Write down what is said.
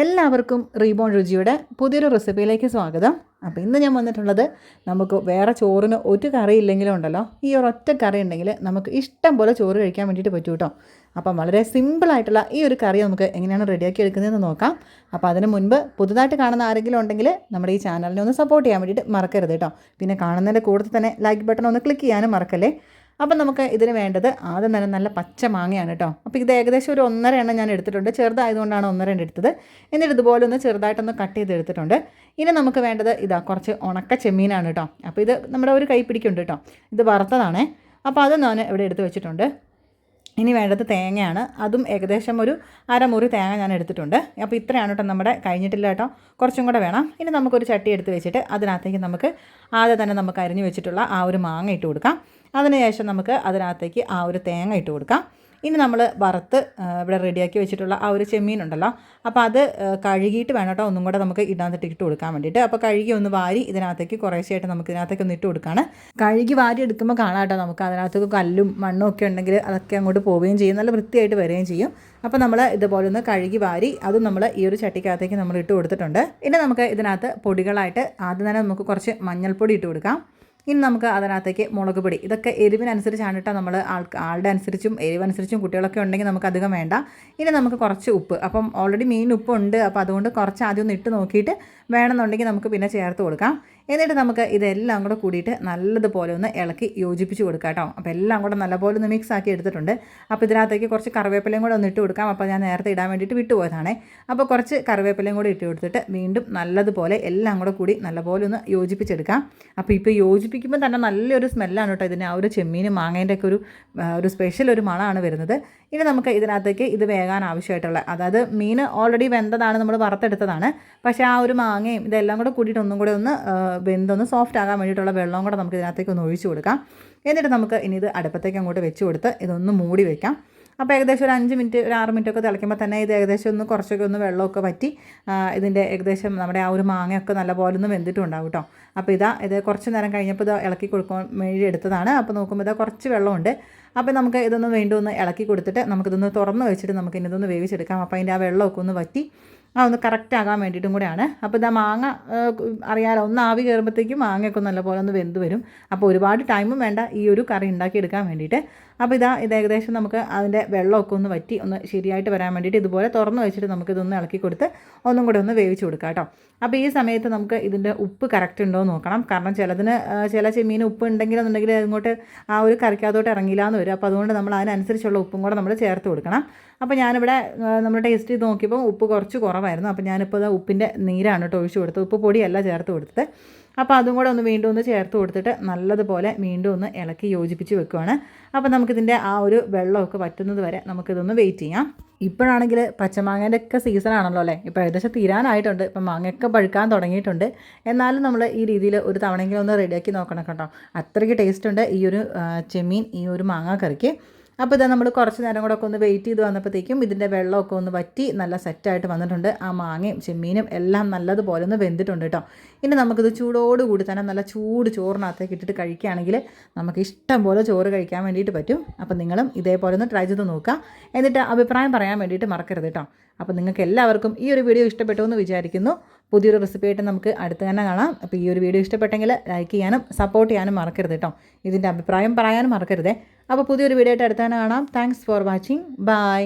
എല്ലാവർക്കും റീബോൺ രുചിയുടെ പുതിയൊരു റെസിപ്പിയിലേക്ക് സ്വാഗതം. അപ്പോൾ ഇന്ന് ഞാൻ വന്നിട്ടുള്ളത് നമുക്ക് വേറെ ചോറിന് ഒരു കറി ഇല്ലെങ്കിലും ഉണ്ടല്ലോ. ഈ ഒരു ഒറ്റ കറി ഉണ്ടെങ്കിൽ നമുക്ക് ഇഷ്ടം പോലെ ചോറ് കഴിക്കാൻ വേണ്ടിയിട്ട് പറ്റും കേട്ടോ അപ്പം വളരെ സിമ്പിളായിട്ടുള്ള ഈ ഒരു കറി നമുക്ക് എങ്ങനെയാണ് റെഡിയാക്കി എടുക്കുന്നതെന്ന് നോക്കാം. അപ്പോൾ അതിന് മുൻപ് പുതുതായിട്ട് കാണുന്ന ആരെങ്കിലും ഉണ്ടെങ്കിൽ നമ്മുടെ ഈ ചാനലിനെ ഒന്ന് സപ്പോർട്ട് ചെയ്യാൻ വേണ്ടിയിട്ട് മറക്കരുത് കേട്ടോ പിന്നെ കാണുന്നതിന്റെ കൂടുതൽ തന്നെ ലൈക്ക് ബട്ടൺ ഒന്ന് ക്ലിക്ക് ചെയ്യാനും മറക്കല്ലേ? അപ്പം നമുക്ക് ഇതിന് വേണ്ടത് ആദ്യം തന്നെ നല്ല പച്ച മാങ്ങയാണ് കേട്ടോ. അപ്പോൾ ഇത് ഏകദേശം ഒരു ഒന്നര എണ്ണം ഞാൻ എടുത്തിട്ടുണ്ട്. ചെറുതായതുകൊണ്ടാണ് ഒന്നര എണ്ണം എടുത്തത്. എന്നിട്ട് ഇതുപോലെ ഒന്ന് ചെറുതായിട്ടൊന്ന് കട്ട് ചെയ്ത് എടുത്തിട്ടുണ്ട്. ഇനി നമുക്ക് വേണ്ടത് ഇതാ കുറച്ച് ഉണക്ക ചെമ്മീനാണ് കേട്ടോ. അപ്പോൾ ഇത് നമ്മുടെ ഒരു കൈ പിടിക്കുന്നുണ്ട് കേട്ടോ. ഇത് വറുത്തതാണേ. അപ്പോൾ അത് ഞാൻ ഇവിടെ എടുത്ത് വെച്ചിട്ടുണ്ട്. ഇനി വേണ്ടത് തേങ്ങയാണ്. അതും ഏകദേശം ഒരു അരമുറി തേങ്ങ ഞാൻ എടുത്തിട്ടുണ്ട്. അപ്പോൾ ഇത്രയാണ് കേട്ടോ നമ്മുടെ കഴിഞ്ഞിട്ടില്ല കേട്ടോ കുറച്ചും കൂടെ വേണം. ഇനി നമുക്കൊരു ചട്ടി എടുത്ത് വെച്ചിട്ട് അതിനകത്തേക്ക് നമുക്ക് ആദ്യം തന്നെ നമുക്ക് അരിഞ്ഞു വെച്ചിട്ടുള്ള ആ ഒരു മാങ്ങ ഇട്ട് കൊടുക്കാം. അതിനുശേഷം നമുക്ക് അതിനകത്തേക്ക് ആ ഒരു തേങ്ങ ഇട്ട് കൊടുക്കാം. ഇനി നമ്മൾ വറുത്ത് ഇവിടെ റെഡിയാക്കി വെച്ചിട്ടുള്ള ആ ഒരു ചെമ്മീൻ ഉണ്ടല്ലോ അപ്പോൾ അത് കഴുകിയിട്ട് വേണം കേട്ടോ ഒന്നും കൂടെ നമുക്ക് ഇതിനകത്തിട്ട് ഇട്ട് കൊടുക്കാൻ വേണ്ടിയിട്ട്. അപ്പോൾ കഴുകി ഒന്ന് വാരി ഇതിനകത്തേക്ക് കുറേശ്ശായിട്ട് നമുക്ക് ഇതിനകത്തേക്ക് ഒന്ന് ഇട്ട് കൊടുക്കുകയാണ് കഴുകി വാരി എടുക്കുമ്പോൾ കാണാം കേട്ടോ നമുക്ക് അതിനകത്തേക്ക് കല്ലും മണ്ണും ഒക്കെ ഉണ്ടെങ്കിൽ അതൊക്കെ അങ്ങോട്ട് പോവുകയും ചെയ്യും. നല്ല വൃത്തിയായിട്ട് വരികയും ചെയ്യും. അപ്പോൾ നമ്മൾ ഇതുപോലെ ഒന്ന് കഴുകി വാരി അതും നമ്മൾ ഈ ഒരു ചട്ടിക്കകത്തേക്ക് നമ്മൾ ഇട്ട് കൊടുത്തിട്ടുണ്ട്. ഇനി നമുക്ക് ഇതിനകത്ത് പൊടികളായിട്ട് ആദ്യം തന്നെ നമുക്ക് കുറച്ച് മഞ്ഞൾപ്പൊടി ഇട്ട് കൊടുക്കാം. ഇനി നമുക്ക് അതിനകത്തേക്ക് മുളക് പൊടി. ഇതൊക്കെ എരിവിനനുസരിച്ചാണ് കേട്ടോ നമ്മൾ ആൾ ആളുടെ അനുസരിച്ചും എരിവനുസരിച്ചും കുട്ടികളൊക്കെ ഉണ്ടെങ്കിൽ നമുക്ക് അധികം വേണ്ട. ഇനി നമുക്ക് കുറച്ച് ഉപ്പ്. അപ്പം ഓൾറെഡി മീൻ ഉപ്പുണ്ട്. അപ്പോൾ അതുകൊണ്ട് കുറച്ച് ആദ്യം ഒന്ന് ഇട്ട് നോക്കിയിട്ട് വേണമെന്നുണ്ടെങ്കിൽ നമുക്ക് പിന്നെ ചേർത്ത് കൊടുക്കാം. എന്നിട്ട് നമുക്ക് ഇതെല്ലാം കൂടെ കൂടിയിട്ട് നല്ലതുപോലെ ഒന്ന് ഇളക്കി യോജിപ്പിച്ച് കൊടുക്കാം കേട്ടോ. അപ്പോൾ എല്ലാം കൂടെ നല്ലപോലെ ഒന്ന് മിക്സ് ആക്കി എടുത്തിട്ടുണ്ട്. അപ്പോൾ ഇതിനകത്തേക്ക് കുറച്ച് കറിവേപ്പിലയും കൂടെ ഒന്ന് ഇട്ട് കൊടുക്കാം. അപ്പോൾ ഞാൻ നേരത്തെ ഇടാൻ വേണ്ടിയിട്ട് വിട്ടുപോയതാണേ അപ്പോൾ കുറച്ച് കറിവേപ്പിലയും കൂടെ ഇട്ട് കൊടുത്തിട്ട് വീണ്ടും നല്ലതുപോലെ എല്ലാം കൂടെ കൂടി നല്ലപോലെ ഒന്ന് യോജിപ്പിച്ചെടുക്കാം. അപ്പോൾ ഇപ്പോൾ യോജിപ്പിക്കുമ്പോൾ തന്നെ നല്ലൊരു സ്മെല്ലാണ് കേട്ടോ ഇതിന്. ആ ഒരു ചെമ്മീൻ മാങ്ങേന്റെ ഒക്കെ ഒരു ഒരു സ്പെഷ്യൽ ഒരു മണമാണ് വരുന്നത്. ഇനി നമുക്ക് ഇതിനകത്തേക്ക് ഇത് വേകാൻ ആവശ്യമായിട്ടുള്ള അതായത് മീൻ ഓൾറെഡി വെന്തതാണ് നമ്മൾ വറുത്തെടുത്തതാണ്. പക്ഷേ ആ ഒരു മാങ്ങയും ഇതെല്ലാം കൂടെ കൂടിയിട്ട് ഒന്നും കൂടെ ഒന്ന് വെന്തൊന്ന് സോഫ്റ്റ് ആകാൻ വേണ്ടിയിട്ടുള്ള വെള്ളവും കൂടെ നമുക്ക് ഇതിനകത്തേക്ക് ഒന്ന് ഒഴിച്ചു കൊടുക്കാം. എന്നിട്ട് നമുക്ക് ഇനി ഇത് അടുപ്പത്തേക്ക് അങ്ങോട്ട് വെച്ച് കൊടുത്ത് ഇതൊന്ന് മൂടി വെക്കാം. അപ്പോൾ ഏകദേശം ഒരു അഞ്ച് മിനിറ്റ് ഒരു ആറ് മിനിറ്റ് ഒക്കെ തിളയ്ക്കുമ്പോൾ തന്നെ ഇത് ഏകദേശം ഒന്ന് കുറച്ചൊക്കെ ഒന്ന് വെള്ളമൊക്കെ പറ്റി ഇതിന്റെ ഏകദേശം നമ്മുടെ ആ ഒരു മാങ്ങയൊക്കെ നല്ലപോലെ ഒന്ന് വെന്തിട്ടുണ്ടാവും കേട്ടോ. അപ്പോൾ ഇതാ ഇത് കുറച്ച് നേരം കഴിഞ്ഞപ്പോൾ ഇത് ഇളക്കി കൊടുക്കാൻ വേണ്ടി എടുത്തതാണ്. അപ്പോൾ നോക്കുമ്പോൾ ഇതാ കുറച്ച് വെള്ളമുണ്ട്. അപ്പോൾ നമുക്ക് ഇതൊന്ന് വീണ്ടും ഒന്ന് ഇളക്കി കൊടുത്തിട്ട് നമുക്കിതൊന്ന് തുറന്ന് വെച്ചിട്ട് നമുക്ക് ഇനി ഇതൊന്ന് വേവിച്ചെടുക്കാം. അപ്പോൾ അതിന്റെ ആ വെള്ളമൊക്കെ ഒന്ന് വറ്റി ആ ഒന്ന് കറക്റ്റ് ആകാൻ വേണ്ടിയിട്ടും കൂടെയാണ്. അപ്പോൾ ഇതാ മാങ്ങ അറിയാലോ ഒന്ന് ആവി കയറുമ്പോഴത്തേക്കും മാങ്ങയൊക്കെ നല്ലപോലെ ഒന്ന് വെന്ത് വരും. അപ്പോൾ ഒരുപാട് ടൈമും വേണ്ട ഈ ഒരു കറി ഉണ്ടാക്കിയെടുക്കാൻ വേണ്ടിയിട്ട്. അപ്പോൾ ഇതാ ഇത് ഏകദേശം നമുക്ക് അതിന്റെ വെള്ളമൊക്കെ ഒന്ന് വറ്റി ഒന്ന് ശരിയായിട്ട് വരാൻ വേണ്ടിയിട്ട് ഇതുപോലെ തുറന്ന് വെച്ചിട്ട് നമുക്കിതൊന്ന് ഇളക്കി കൊടുത്ത് ഒന്നും കൂടെ ഒന്ന് വേവിച്ച് കൊടുക്കാം കേട്ടോ. അപ്പോൾ ഈ സമയത്ത് നമുക്ക് ഇതിന്റെ ഉപ്പ് കറക്റ്റ് ഉണ്ടോ എന്ന് നോക്കണം. കാരണം ചിലതിന് ചില ചെമ്മീൻ ഉപ്പ് ഉണ്ടെങ്കിലെന്നുണ്ടെങ്കിൽ അങ്ങോട്ട് ആ ഒരു കറിക്കകത്തോട്ട് ഇറങ്ങില്ല എന്ന് വരും. അപ്പോൾ അതുകൊണ്ട് നമ്മൾ അതിനനുസരിച്ചുള്ള ഉപ്പും കൂടെ നമ്മൾ ചേർത്ത് കൊടുക്കണം. അപ്പോൾ ഞാനിവിടെ നമ്മൾ ടേസ്റ്റ് ചെയ്ത് നോക്കിയപ്പോൾ ഉപ്പ് കുറച്ച് കുറവായിരുന്നു. അപ്പോൾ ഞാനിപ്പോൾ ഉപ്പിന്റെ നീരാണ് കേട്ടോ ഒഴിച്ചു കൊടുത്തത്. ഉപ്പ് പൊടിയല്ല ചേർത്ത് കൊടുത്തത്. അപ്പോൾ അതും കൂടെ ഒന്ന് വീണ്ടും ഒന്ന് ചേർത്ത് കൊടുത്തിട്ട് നല്ലതുപോലെ വീണ്ടും ഒന്ന് ഇളക്കി യോജിപ്പിച്ച് വെക്കുവാണ്. അപ്പോൾ നമുക്കിതിന്റെ ആ ഒരു വെള്ളമൊക്കെ പറ്റുന്നത് വരെ നമുക്കിതൊന്ന് വെയിറ്റ് ചെയ്യാം. ഇപ്പോഴാണെങ്കിൽ പച്ചമാങ്ങേന്റെ ഒക്കെ സീസൺ ആണല്ലോ അല്ലേ? ഇപ്പോൾ ഏകദേശം തീരാനായിട്ടുണ്ട്. ഇപ്പം മാങ്ങയൊക്കെ പഴുക്കാൻ തുടങ്ങിയിട്ടുണ്ട്. എന്നാലും നമ്മൾ ഈ രീതിയിൽ ഒരു തവണയെങ്കിലും ഒന്ന് റെഡിയാക്കി നോക്കണം കേട്ടോ. അത്രയ്ക്ക് ടേസ്റ്റ് ഉണ്ട് ഈ ഒരു ചെമ്മീൻ ഈ ഒരു മാങ്ങ കറിക്ക്. അപ്പോൾ ഇതാ നമ്മൾ കുറച്ച് നേരം കൂടെ ഒക്കെ ഒന്ന് വെയിറ്റ് ചെയ്ത് വന്നപ്പോഴത്തേക്കും ഇതിന്റെ വെള്ളമൊക്കെ ഒന്ന് വറ്റി നല്ല സെറ്റായിട്ട് വന്നിട്ടുണ്ട്. ആ മാങ്ങയും ചെമ്മീനും എല്ലാം നല്ലതുപോലെ ഒന്ന് വെന്തിട്ടുണ്ട് കേട്ടോ ഇനി നമുക്കിത് ചൂടോടുകൂടി തന്നെ നല്ല ചൂട് ചോറിനകത്തേക്ക് ഇട്ടിട്ട് കഴിക്കുകയാണെങ്കിൽ നമുക്ക് ഇഷ്ടം പോലെ ചോറ് കഴിക്കാൻ വേണ്ടിയിട്ട് പറ്റും. അപ്പോൾ നിങ്ങളും ഇതേപോലെ ഒന്ന് ട്രൈ ചെയ്ത് നോക്കുക. എന്നിട്ട് അഭിപ്രായം പറയാൻ വേണ്ടിയിട്ട് മറക്കരുത് കേട്ടോ അപ്പോൾ നിങ്ങൾക്ക് എല്ലാവർക്കും ഈ ഒരു വീഡിയോ ഇഷ്ടപ്പെട്ടു എന്ന് വിചാരിക്കുന്നു. പുതിയൊരു റെസിപ്പി ആയിട്ട് നമുക്ക് അടുത്ത് തന്നെ കാണാം. അപ്പോൾ ഈ ഒരു വീഡിയോ ഇഷ്ടപ്പെട്ടെങ്കിൽ ലൈക്ക് ചെയ്യാനും സപ്പോർട്ട് ചെയ്യാനും മറക്കരുത് കേട്ടോ ഇതിന്റെ അഭിപ്രായം പറയാനും മറക്കരുതേ. അപ്പോൾ പുതിയൊരു വീഡിയോ ആയിട്ട് അടുത്ത് തന്നെ കാണാം. Thanks for watching bye